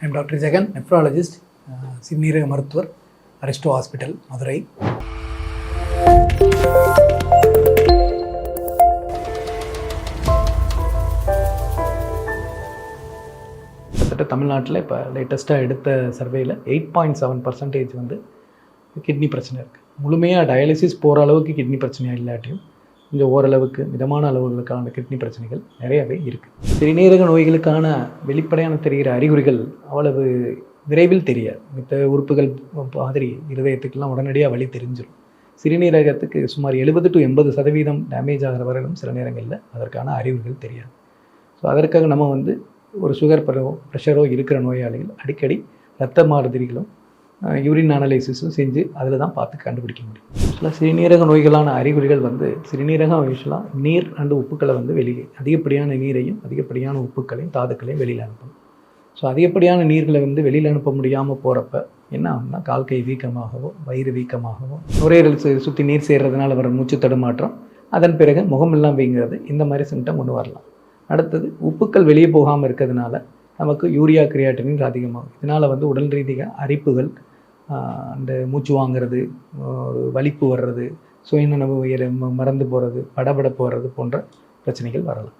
I'm doctor Jagan nephrologist சிறுநீரக மருத்துவர் Aristo hospital Madurai கிட்டத்தட்ட தமிழ்நாட்டில் இப்போ லேட்டஸ்ட்டாக எடுத்த சர்வேயில் எயிட் பாயிண்ட் செவன் பர்சன்டேஜ் வந்து கிட்னி பிரச்சனை இருக்குது முழுமையாக டயாலிசிஸ் போகிற அளவுக்கு கிட்னி பிரச்சனையாக இல்லாட்டியும் கொஞ்சம் ஓரளவுக்கு மிதமான அளவுகளுக்கான கிட்னி பிரச்சனைகள் நிறையவே இருக்குது சிறுநீரக நோய்களுக்கான வெளிப்படையான தெரிகிற அறிகுறிகள் அவ்வளவு விரைவில் தெரியாது. மித்த உறுப்புகள் மாதிரி இருதயத்துக்கெல்லாம் உடனடியாக வழி தெரிஞ்சிடும் சிறுநீரகத்துக்கு சுமார் எழுபது டு எண்பது சதவீதம் டேமேஜ் ஆகிற வரையிலும் சில நேரங்களில் அதற்கான அறிகுறிகள் தெரியாது. ஸோ அதற்காக நம்ம வந்து ஒரு சுகர் ப்ரெஷரோ இருக்கிற நோயாளிகள் அடிக்கடி ரத்த மாதிரிகளும் யூரின் அனலைசிஸும் செஞ்சு அதில் தான் பார்த்து கண்டுபிடிக்க முடியும். ஆக்சுவலாக சிறுநீரக நோய்களான அறிகுறிகள் வந்து சிறுநீரகம் யூஸ்வலாக நீர் அண்டு உப்புக்களை வந்து வெளியே அதிகப்படியான நீரையும் அதிகப்படியான உப்புக்களையும் தாதுக்களையும் வெளியில் அனுப்பணும் ஸோ அதிகப்படியான நீர்களை வந்து வெளியில் அனுப்ப முடியாமல் போகிறப்ப என்ன ஆகும்னா கால் கை வீக்கமாகவோ வயிறு வீக்கமாகவோ நுரையீரல் சு- சுற்றி நீர் சேர்றதுனால வர மூச்சு தடுமாற்றம் அதன் பிறகு முகமெல்லாம் வீங்கிறது இந்த மாதிரி சிம்டம் ஒன்று வரலாம். அடுத்தது உப்புக்கள் வெளியே போகாமல் இருக்கிறதுனால நமக்கு யூரியா கிரியாட்டினின் அதிகமாகும். இதனால் வந்து உடல் ரீதியாக அரிப்புகள் அந்த மூச்சு வாங்குறது ஒரு வலிப்பு வர்றது சுயநனவு உயர மறந்து போகிறது படபடப்பு வர்றது போன்ற பிரச்சனைகள் வரலாம்.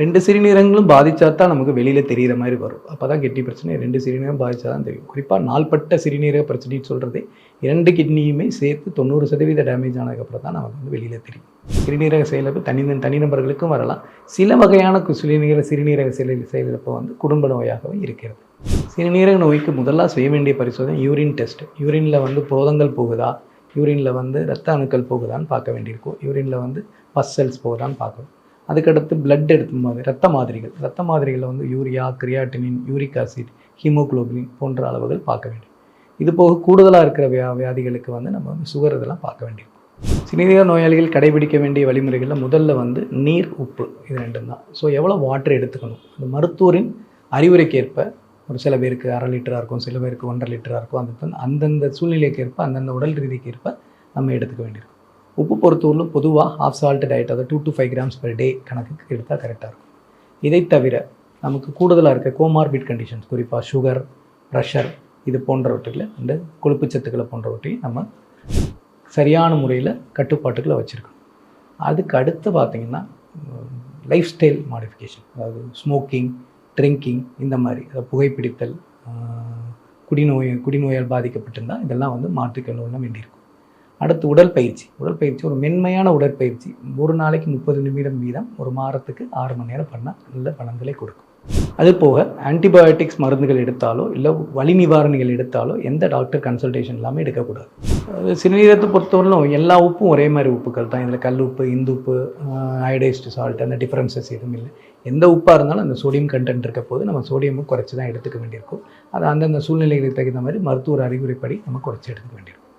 ரெண்டு சிறுநீரகங்களும் பாதித்தா தான் நமக்கு வெளியில் தெரிகிற மாதிரி வரும். அப்போ தான் கிட்னி பிரச்சனை ரெண்டு சிறுநீரகம் பாதித்தா தான் தெரியும். குறிப்பாக நாள்பட்ட சிறுநீரக பிரச்சனைன்னு சொல்கிறதே இரண்டு கிட்னியுமே சேர்த்து தொண்ணூறு சதவீத டேமேஜ் ஆனதுக்கப்புறம் தான் நமக்கு வந்து வெளியில் தெரியும். சிறுநீரக செயலிழப்பு தனி தனிநபர்களுக்கும் வரலாம். சில வகையான சிறுநீரக சிறுநீரக செயல் செயலிழப்பு வந்து குடும்ப நோயாகவும் இருக்கிறது. சிறுநீரக நோய்க்கு முதல்ல செய்ய வேண்டிய பரிசோதனை யூரின் டெஸ்ட் யூரினில் வந்து புரதங்கள் போகுதா? யூரினில் வந்து ரத்த அணுக்கள் போகுதான்னு பார்க்க வேண்டியிருக்கும். யூரினில் வந்து பஸ் செல்ஸ் போகுதான்னு பார்க்கணும். அதுக்கடுத்து பிளட் எடுத்து மாதிரி ரத்த மாதிரிகள். ரத்த மாதிரிகளில் வந்து urea creatinine uric acid haemoglobin போன்ற அளவுகள் பார்க்க வேண்டும். இது போக கூடுதலாக இருக்கிற வியா வியாதிகளுக்கு வந்து நம்ம வந்து சுகர் இதெல்லாம் பார்க்க வேண்டியிருக்கும். சிறுநீரக நோயாளிகள் கடைபிடிக்க வேண்டிய வழிமுறைகளில் முதல்ல வந்து நீர் உப்பு. இது ரெண்டும் தான். ஸோ எவ்வளோ வாட்டர் எடுத்துக்கணும்? அந்த மருத்துவரின் அறிவுரைக்கேற்ப ஒரு சில பேருக்கு அரை லிட்டராக இருக்கும் சில பேருக்கு ஒன்றரை லிட்டராக இருக்கும். அந்த அந்தந்த சூழ்நிலைக்கு ஏற்ப அந்தந்த உடல் ரீதிக்கு ஏற்ப நம்ம எடுத்துக்க வேண்டியிருக்கும். உப்பு பொறுத்தவரையிலும் பொதுவாக ஹாஃப் சால்ட் டயட் அதாவது two to five grams per day கணக்குக்கு எடுத்தால் கரெக்டாக இருக்கும். இதை தவிர நமக்கு கூடுதலாக இருக்க கோமார்பிட் கண்டிஷன்ஸ் குறிப்பாக சுகர் ப்ரெஷர் இது போன்றவற்றில் இந்த கொழுப்பு சத்துக்களை போன்றவற்றையும் நம்ம சரியான முறையில் கட்டுப்பாட்டுக்களை வச்சுருக்கணும். அதுக்கு அடுத்து பார்த்திங்கன்னா லைஃப் ஸ்டைல் மாடிஃபிகேஷன் அதாவது ஸ்மோக்கிங் ட்ரிங்கிங் இந்த மாதிரி அதாவது புகைப்பிடித்தல் குடிநோய் குடிநோயால் பாதிக்கப்பட்டிருந்தால் இதெல்லாம் வந்து மாற்றிக்கொள்ள வேண்டியிருக்கும். அடுத்து உடற்பயிற்சி. உடற்பயிற்சி ஒரு மென்மையான உடற்பயிற்சி. ஒரு நாளைக்கு முப்பது நிமிடம் வீதம் ஒரு மாதத்துக்கு ஆறு மணி நேரம் பண்ணால் நல்ல பலன்களை கொடுக்கும். அது போக ஆன்டிபயோட்டிக்ஸ் மருந்துகள் எடுத்தாலோ இல்லை வலி நிவாரணிகள் எடுத்தாலோ எந்த டாக்டர் கன்சல்டேஷன் இல்லாமல் எடுக்கக்கூடாது. சிறுநீரத்தை பொறுத்தவரையிலும் எல்லா உப்பும் ஒரே மாதிரி உப்புக்கள் தான். இதில் கல் உப்பு இந்து உப்பு அயோடைஸ்டு சால்ட் அந்த டிஃப்ரென்சஸ் எதுவும் இல்லை. எந்த உப்பாக இருந்தாலும் அந்த சோடியம் கண்டென்ட் இருக்க போது நம்ம சோடியமும் குறைச்சி தான் எடுத்துக்க வேண்டியிருக்கும். அது அந்தந்த சூழ்நிலைகளுக்கு தகுந்த மாதிரி மருத்துவர் அறிவுரைப்படி நம்ம குறைச்சி எடுத்துக்க வேண்டியிருக்கும்.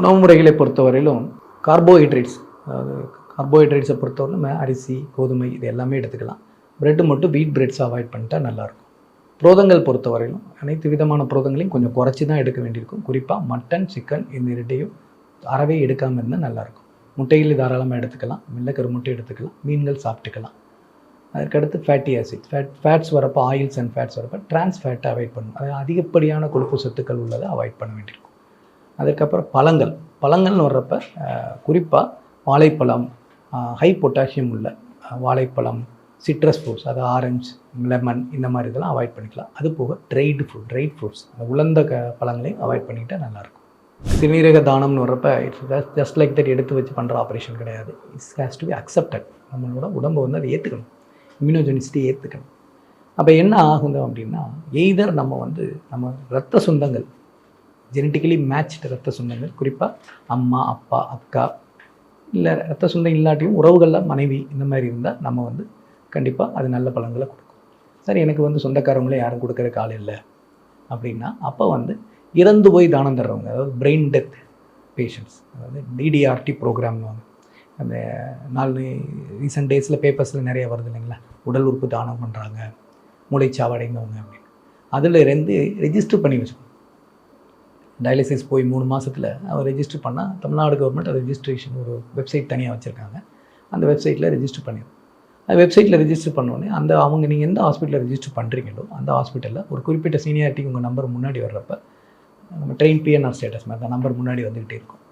உணவு முறைகளை பொறுத்தவரையிலும் கார்போஹைட்ரேட்ஸ் அதாவது கார்போஹைட்ரேட்ஸை பொறுத்தவரை நம்ம அரிசி கோதுமை இது எல்லாமே எடுத்துக்கலாம். பிரெட்டு மட்டும் வீட் பிரெட்ஸ் அவாய்ட் பண்ணிட்டா நல்லாயிருக்கும். புரோதங்கள் பொறுத்தவரையிலும் அனைத்து விதமான புரோதங்களையும் கொஞ்சம் குறைச்சி தான் எடுக்க வேண்டியிருக்கும். குறிப்பாக மட்டன் சிக்கன் இந்த இரண்டையும் அறவே எடுக்காமல் இருந்தால் நல்லாயிருக்கும். முட்டைகள் தாராளமாக எடுத்துக்கலாம். வெள்ளைக்கரு முட்டை எடுத்துக்கலாம். மீன்கள் சாப்பிட்டுக்கலாம். அதற்கடுத்து ஃபேட்டி ஆசிட் ஃபேட் ஃபேட்ஸ் வரப்போ ஆயில்ஸ் அண்ட் ஃபேட்ஸ் வரப்போ ட்ரான்ஸ் ஃபேட்டை அவாய்ட் பண்ணணும். அது அதிகப்படியான கொழுப்பு சத்துக்கள் உள்ளதை அவாய்ட் பண்ண வேண்டியிருக்கும். அதுக்கப்புறம் பழங்கள். பழங்கள்னு வர்றப்ப குறிப்பாக வாழைப்பழம் ஹை பொட்டாசியம் உள்ள வாழைப்பழம் சிட்ரஸ் ஃப்ரூட்ஸ் அதாவது ஆரஞ்சு லெமன் இந்த மாதிரி இதெல்லாம் அவாய்ட் பண்ணிக்கலாம். அது போக ட்ரைடு ஃப்ரூட் ட்ரைட் ஃப்ரூட்ஸ் அந்த உலர்ந்த க பழங்களையும் அவாய்ட் பண்ணிக்கிட்டால் நல்லாயிருக்கும். சிறுநீரக தானம்னு வர்றப்ப இட்ஸ் ஜஸ்ட் லைக் தட் எடுத்து வச்சு பண்ணுற ஆப்ரேஷன் கிடையாது. It's has to be accepted நம்மளோட உடம்பை வந்து அதை ஏற்றுக்கணும் இம்யூனோஜெனிசிட்டி ஏற்றுக்கணும் அப்போ என்ன ஆகுது அப்படின்னா எய்தர் நம்ம வந்து நம்ம ரத்த சொந்தங்கள் ஜெனட்டிக்கலி மேட்ச்டு ரத்த சொந்தங்கள் குறிப்பாக அம்மா அப்பா அக்கா இல்லை ரத்த சொந்தம் இல்லாட்டியும் உறவுகளில் மனைவி இந்த மாதிரி இருந்தால் நம்ம வந்து கண்டிப்பாக அது நல்ல பலன்களை கொடுக்கும். சரி எனக்கு வந்து சொந்தக்காரங்களே யாரும் கொடுக்குற ஆள் இல்லை அப்படின்னா அப்போ வந்து இறந்து போய் தானம் தர்றவங்க அதாவது பிரெயின் டெத் பேஷண்ட்ஸ் அதாவது டிடிஆர்டி ப்ரோக்ராம்னு அந்த நாலு ரீசெண்ட் டேஸில் பேப்பர்ஸில் நிறைய வருது இல்லைங்களா? உடல் உறுப்பு தானம் பண்ணுறாங்க மூளைச்சாவடைந்தவங்க அப்படின்னு. அதில் இருந்து ரெஜிஸ்டர் பண்ணி வச்சுக்கணும். டயாலிசிஸ் போய் மூணு மாதத்தில் அவர் ரெஜிஸ்டர் பண்ணால் தமிழ்நாடு கவர்மெண்ட் அது ரெஜிஸ்ட்ரேஷன் ஒரு வெப்சைட் தனியாக வச்சுருக்காங்க. அந்த வெப்சைட்டில் ரெஜிஸ்டர் பண்ணிடும் வெப்சைட்டில் ரெஜிஸ்டர் பண்ணோடனே அந்த அவங்க நீங்கள் எந்த ஹாஸ்பிட்டலில் ரெஜிஸ்டர் பண்ணுறீங்களோ அந்த ஹாஸ்பிட்டலில் ஒரு குறிப்பிட்ட சீனியாரிட்டி உங்கள் நம்பர் முன்னாடி வர்றப்ப நம்ம ட்ரெயின் பிஎன்ஆர் ஸ்டேட்டஸ் மாதிரி தான் நம்பர் முன்னாடி வந்துக்கிட்டே இருக்கும்.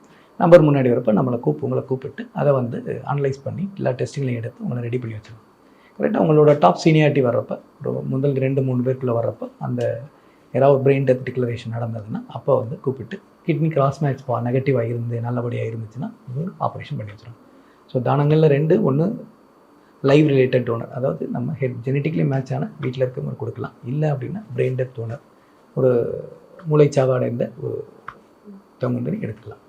நம்பர் முன்னாடி வரப்போ நம்மளை கூப்பு உங்களை கூப்பிட்டு அதை வந்து அனலைஸ் பண்ணி எல்லா டெஸ்டிங்லையும் எடுத்து உங்களை ரெடி பண்ணி வச்சிருக்கோம் கரெக்டாக உங்களோட டாப் சீனியாரிட்டி வர்றப்போ ஒரு முதல் ரெண்டு மூணு பேருக்குள்ளே வர்றப்போ அந்த ஏதாவது பிரெயின் டெத் டிக்ளரேஷன் நடந்ததுன்னா அப்போ வந்து கூப்பிட்டு கிட்னி கிராஸ் மேட்ச் பா நெகட்டிவாக இருந்து நல்லபடியாக இருந்துச்சுன்னா ஆப்ரேஷன் பண்ணி வச்சிடும் ஸோ தானங்களில் ரெண்டு ஒன்று லைவ் ரிலேட்டட் டோனர் அதாவது நம்ம ஹெட் ஜெனட்டிக்லி மேட்ச் ஆனால் வீட்டில் இருக்கவங்க கொடுக்கலாம். இல்லை அப்படின்னா பிரெயின் டெத் டோனர் ஒரு மூளைச்சாவடைந்த ஒரு தவங்க வந்து எடுக்கலாம்